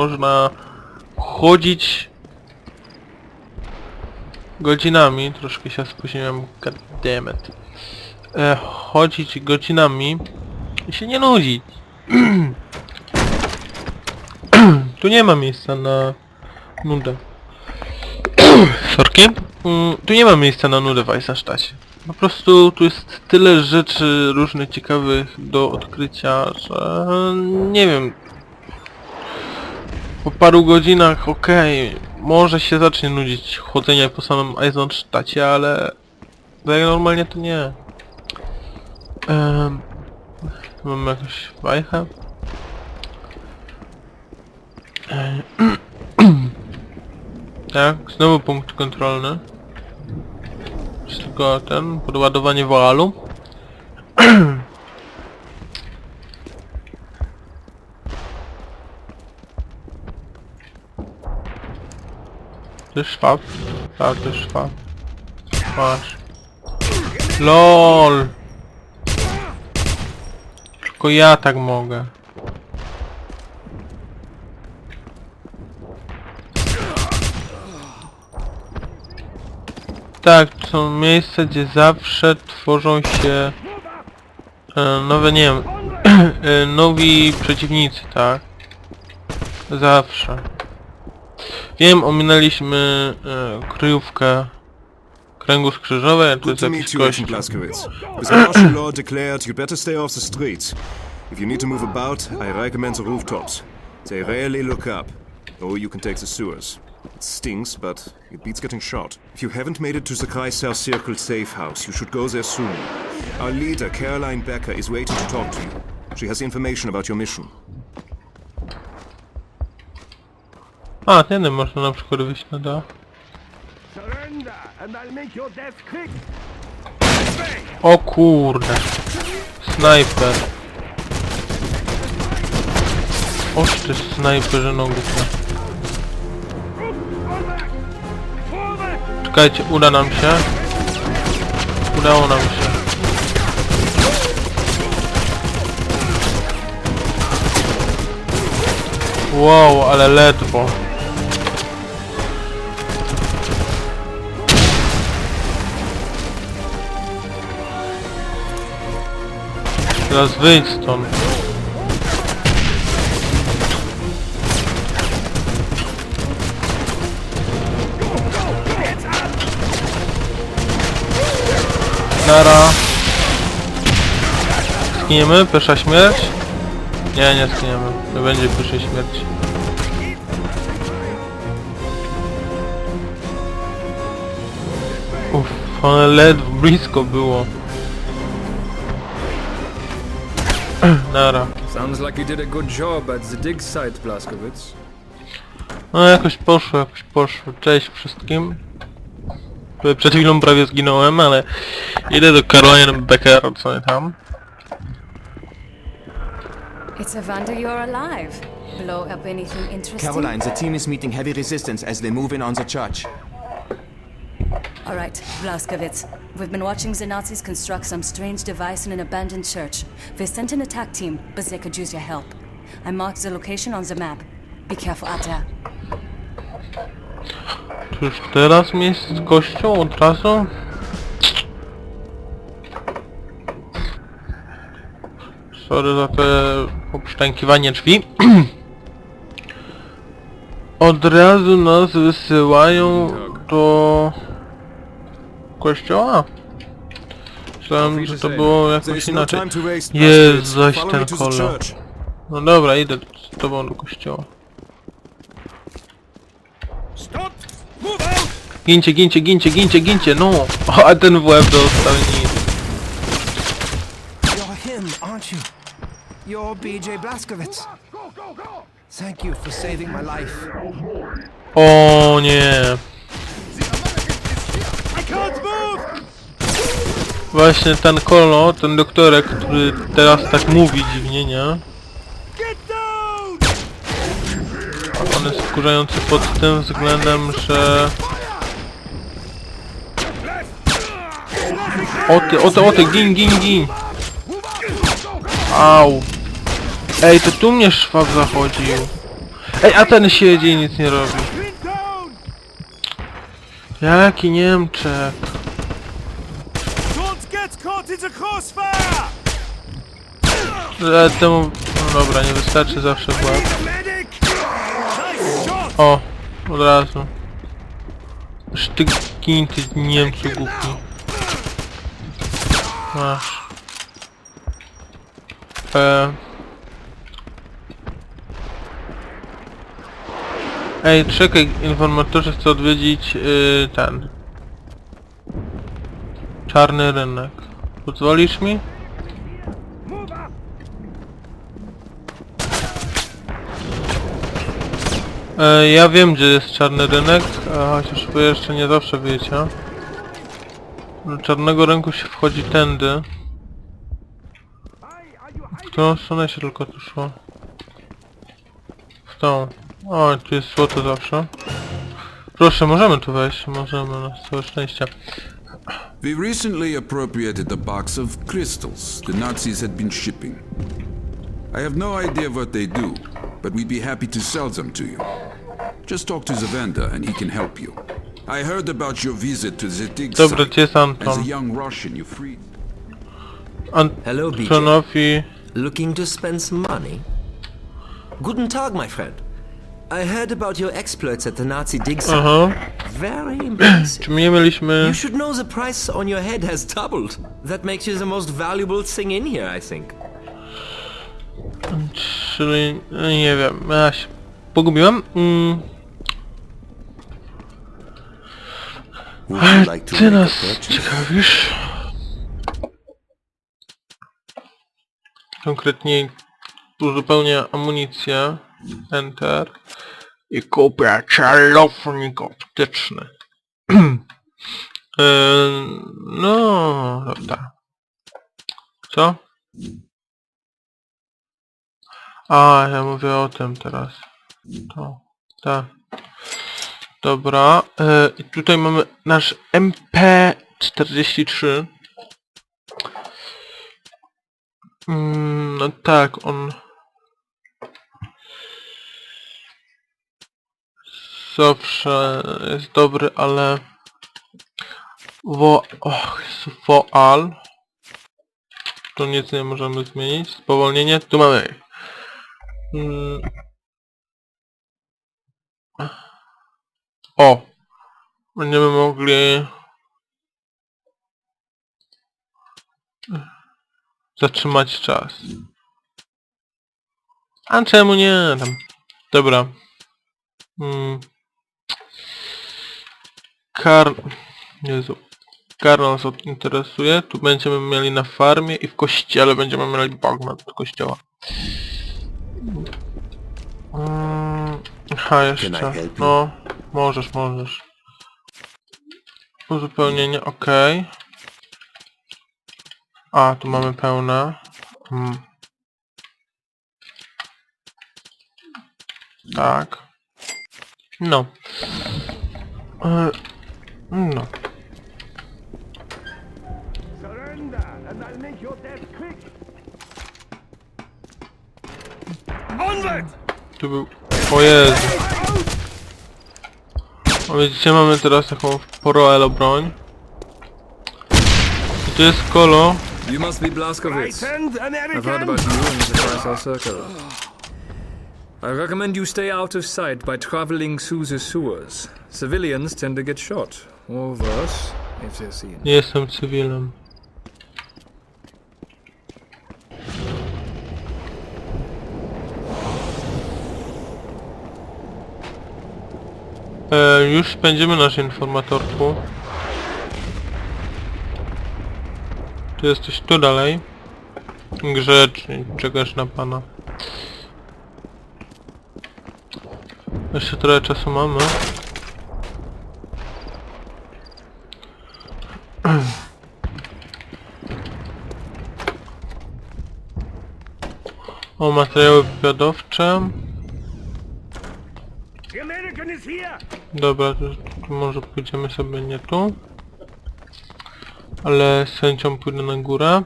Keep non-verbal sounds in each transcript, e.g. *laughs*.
można chodzić godzinami, troszkę się spóźniłem, goddammit. E, chodzić godzinami i się nie nudzić. *clears throat* tu nie ma miejsca na nudę. *clears throat* Sorki? Mm, tu nie ma miejsca na nudę w Eisenstadcie. Po prostu tu jest tyle rzeczy różnych ciekawych do odkrycia, że nie wiem. Po paru godzinach okej, może się zacznie nudzić chodzenie po samym Eisenstadcie, ale tak normalnie to nie. Um, mamy jakąś bajkę. Ej, *clears throat* Tak, znowu punkt kontrolny. Jest tylko ten, podładowanie woalu. *clears throat* Szwab. Tak, to jest szwab. Masz. LOL! Tylko ja tak mogę. Tak, to są miejsca, gdzie zawsze tworzą się e, nowe, nie wiem, *clears throat* e, nowi przeciwnicy, tak? Zawsze. Wiem, ominęliśmy e, kryjówkę kręgu skrzyżowej, ale to Good jest to jakiś you, Agent. Blaskowitz. As the martial law declared, you better stay off the streets. If you need to move about, I recommend the rooftops. They rarely look up. Or you can take the sewers. It stinks, but it beats getting shot. If you haven't made it to the Kreisau Circle safe house, you should go there soon. Our leader, Caroline Becker, is waiting to talk to you. She has information about your mission. A, tędy można na przykład wyjść na death quick. O kurde. Snajper. O ty snajperze back! Czekajcie, uda nam się. Udało nam się. Wow, ale ledwo. Teraz wyjdź stąd. Nara. Skiniemy? Pierwsza śmierć? Nie, nie skiniemy. Nie będzie pierwszej śmierci. Uff, one ledwo blisko było. Nara. Sounds like you did a good job at the dig site, Blaskowitz. No jakoś poszło, jakoś poszło. Cześć wszystkim. Przed chwilą prawie zginąłem, ale idę do Caroline Becker, co nie tam. It's a wonder you're alive. Blow up anything interesting? Caroline, the team is meeting heavy resistance as they move in on the church. All right, Blaskowitz. We've been watching the Nazis construct some strange device in an abandoned church. They sent an attack team, but they could use your help. I marked the location on the map. Be careful out there. Czy już teraz mi jest kościół od razu? Sorry za te poprztękiwanie drzwi. Od razu nas wysyłają do kościoła? Myślałem, że to było jakoś no inaczej. Jest Blaskowitz. zaś ten kolor. No dobra, idę z tobą do kościoła. Gincie, gincie, gincie, gincie, gincie, no! O, a ten w łeb dostał nic. You're him, aren't you? You're BJ go! Thank you for saving my life. O nie. Właśnie ten kolo, ten doktorek, który teraz tak mówi dziwnie, nie? On jest wkurzający pod tym względem, że... O ty, o ty, o ty, gin, gin, gin! Au! Ej, to tu mnie szwab zachodził. Ej, a ten siedzi i nic nie robi. Jaki Niemczech? Don't get caught in the crossfire! Ale temu... No dobra, nie wystarczy zawsze była. Medic! Nice shot! O, od razu. Sztyk gin, ty Niemcu głupi. Masz. E... Ej, czekaj, informatorze chcę odwiedzić yy, ten. Czarny rynek. Pozwolisz mi? E, ja wiem gdzie jest czarny rynek, a chociaż wy jeszcze nie zawsze wiecie. Do czarnego rynku się wchodzi tędy. W którą stronę się tylko tu szło? W tą. O, tu jest złoto zawsze. Proszę, możemy tu wejść, możemy, na całe szczęście. We recently appropriated a box of crystals the Nazis had been shipping. I have no idea what they do, but we'd be happy to sell them to you. Just talk to the vendor and he can help you. I heard about your visit to the dig Dobra, site. gdzie jest As a Anton? young Russian, you freed... Hello, BJ. Antonowi... Looking to spend some money? Guten Tag, my friend. I heard about your exploits at the Nazi dig site. Aha. Very *clears throat* impressive. Czy my nie mieliśmy... You should know the price on your head has doubled. That makes you the most valuable thing in here, I think. Czyli... no nie wiem, ja się pogubiłem. Mm. Would you like to Ty nas ciekawisz? Konkretnie uzupełnia amunicję. Enter. I kupię celownik optyczny. Ym, *clears throat* no, dobra. Co? A, ja mówię o tym teraz. To, tak. Dobra, e, i tutaj mamy nasz MP43. Mm, no tak, on... Zawsze jest dobry, ale... Wo... Och, Woal. Tu nic nie możemy zmienić. Spowolnienie, tu mamy. Mm. O! Będziemy mogli... Zatrzymać czas. A czemu nie? Tam. Dobra. Mm. Kar... Jezu. Kar nas interesuje. Tu będziemy mieli na farmie i w kościele będziemy mieli bagnet do kościoła. Mm. Aha, jeszcze. No, możesz, możesz. Uzupełnienie, okej. A, tu mamy pełne. Mm. Tak. No. E, no. Tu był... O Jezu. O widzicie, mamy teraz taką poro elo broń. I tu jest kolo. You must be Blaskowitz. I've heard about you in the Chrysler Circle. I recommend you stay out of sight by traveling through the sewers. Civilians tend to get shot, or worse, if they're seen. Nie jestem cywilem. E, już spędzimy nasz informatorku. Tu jesteś tu dalej. Grzecznie, czegoś na pana. Jeszcze trochę czasu mamy. O materiały wywiadowcze. Dobra, to, to może pójdziemy sobie nie tu. Ale z chęcią pójdę na górę.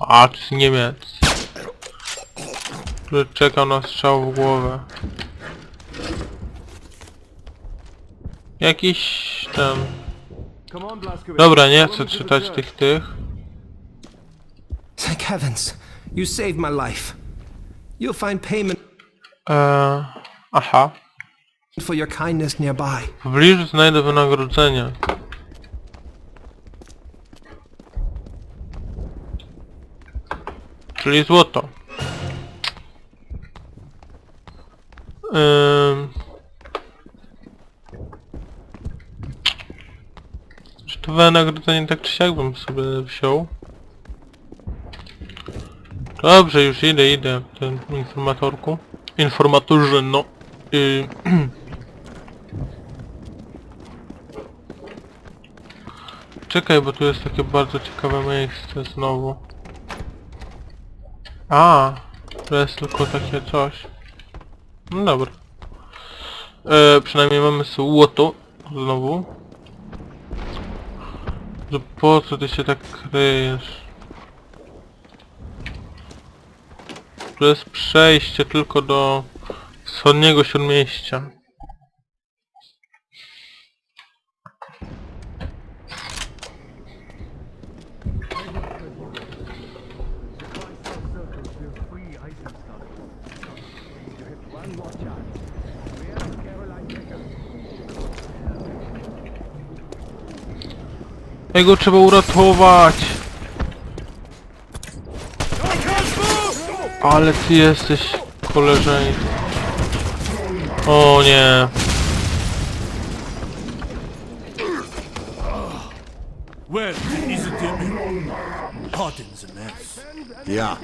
A, to jest Niemiec. Który czeka na strzał w głowę. Jakiś ten... Dobra, nie chcę czytać tych tych. Thank heavens, you saved my life. You'll find payment Eee, aha. for your kindness nearby. W pobliżu znajdę wynagrodzenie. Czyli złoto. Ym... Czy to wynagrodzenie tak czy siak bym sobie wziął? Dobrze, już idę, idę, ten informatorku. Informatorze, no. Yy, *clears throat* Czekaj, bo tu jest takie bardzo ciekawe miejsce znowu. A, to jest tylko takie coś. No dobra. E, przynajmniej mamy złoto znowu. Że po co ty się tak kryjesz? To jest przejście tylko do wschodniego śródmieścia. Jego trzeba uratować! Ale ty jesteś koleżeń. O nie. Well, isn't it? Pardon's a mess. Yeah.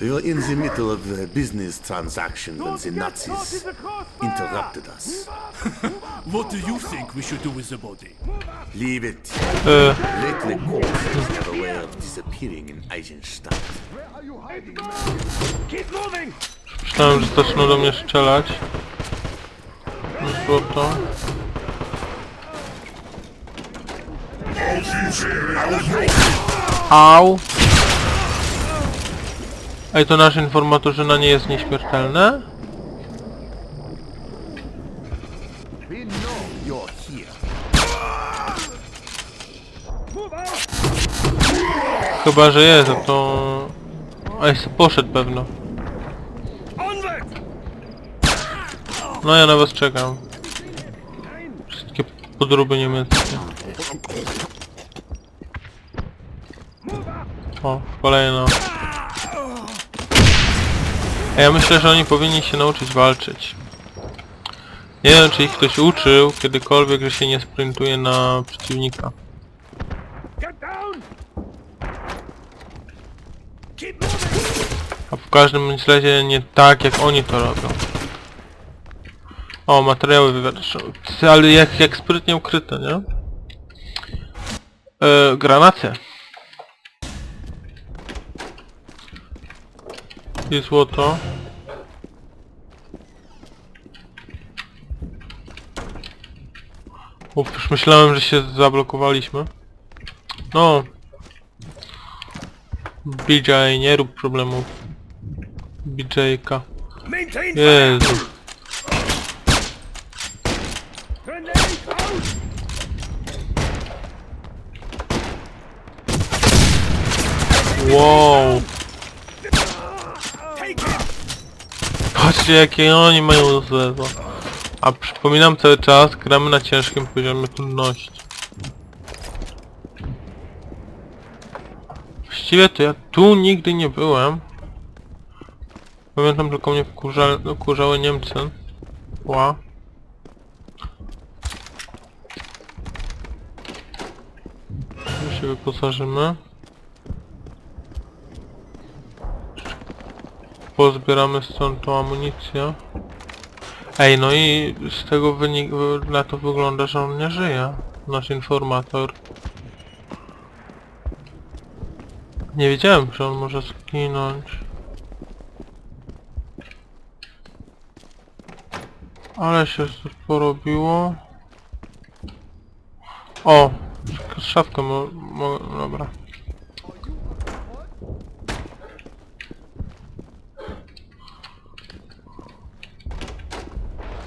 We were in the middle of a business transaction when the Nazis interrupted us. *laughs* What do you think we should do with the body? Leave it. E, Lately, corpses have a way of disappearing in Eisenstadt. Keep moving! myślałem, że zaczną do mnie strzelać. Złoto. Au! Ej, to nasz informatorzyna nie jest here. Chyba, że jest, a to... Ej, poszedł pewno. No ja na was czekam. Wszystkie podróby niemieckie. O, kolejna. Ja myślę, że oni powinni się nauczyć walczyć. Nie wiem, czy ich ktoś uczył kiedykolwiek, że się nie sprintuje na przeciwnika. A w każdym razie nie tak, jak oni to robią. O, materiały wywiadowcze. Ale jak, jak sprytnie ukryte, nie? E, granaty. I złoto. Uf, już myślałem, że się zablokowaliśmy. No. BJ, nie rób problemów. BJ-ka. Jezu. Wow. Take it! Patrzcie jakie oni mają zlewo. A przypominam cały czas, gramy na ciężkim poziomie trudności. Właściwie to ja tu nigdy nie byłem. Pamiętam tylko mnie wkurza, wkurzały Niemcy. Ła. Tu się wyposażymy. Pozbieramy stąd tą amunicję. Ej, no i z tego wynik na to wygląda, że on nie żyje. Nasz informator. Nie wiedziałem, że on może zginąć. Ale się porobiło. O! Szafkę mo... mo dobra.